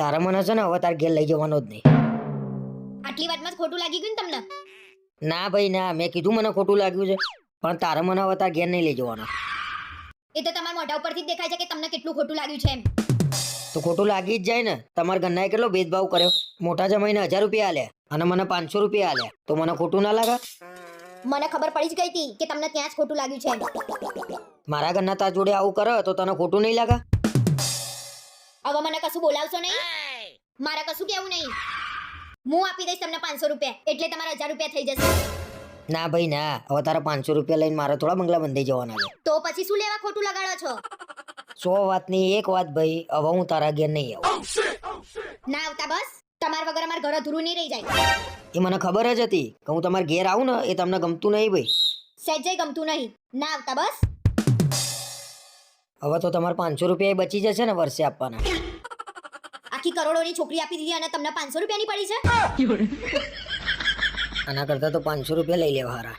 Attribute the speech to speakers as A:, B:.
A: તારા મને છે ને હવે તાર ઘેર લઈ જવાનો જ નહીં.
B: આટલી વાતમાં જ ખોટું લાગી ગયું ને તમને?
A: ના ભાઈ ના મેં કીધું મને ખોટું લાગ્યું છે પણ તારા મને હવે તાર ઘેર નહીં લઈ જવાનો.
B: એ તો તમારા મોઢા ઉપરથી જ દેખાય છે કે તમને કેટલું ખોટું લાગ્યું છે એમ.
A: તો ખોટું લાગી જ જાય ને તમારા ગન્નાએ કેટલો ભેદભાવ કર્યો? મોટા જમાઈને હજાર રૂપિયા આલ્યા અને મને પાંચસો રૂપિયા આલ્યા. તો મને ખોટું ના લાગે?
B: મને ખબર પડી જ ગઈ હતી કે તમને ત્યાં જ ખોટું લાગ્યું છે
A: મારા ઘરના તાર જોડે આવું કરે તો તને ખોટું નહીં લાગે?
B: હવે મને કશું બોલાવશો નહીં? મારે કશું કેવું નહીં. હું આપી દઈશ તમને પાંચસો રૂપિયા. એટલે તમારા હજાર રૂપિયા થઈ જશે.
A: ના ભાઈ ના. હવે તારા પાંચસો રૂપિયા લઈને મારે થોડા બંગલા બંધાઈ જવાના છે.
B: તો પછી શું લેવા ખોટું લગાડો છો?
A: સો વાતની એક વાત ભાઈ હવે હું તારા ઘેર નહીં આવું.
B: ના આવતા બસ. તમાર વગર અમારા ઘર અધૂરું નહીં રહી જાય.
A: એ મને ખબર જ હતી કે હું તમાર ઘેર આવું ને એ તમને ગમતું નહીં ભાઈ.
B: સહેજે ગમતું નહીં. ના આવતા બસ.
A: હવે તો તમારે પાંચસો રૂપિયા બચી જશે ને વર્ષે આપવાના.
B: આખી કરોડોની છોકરી આપી દીધી અને તમને પાંચસો રૂપિયાની પડી છે?
A: આના કરતાં તો પાંચસો રૂપિયા લઈ લેવા હારા.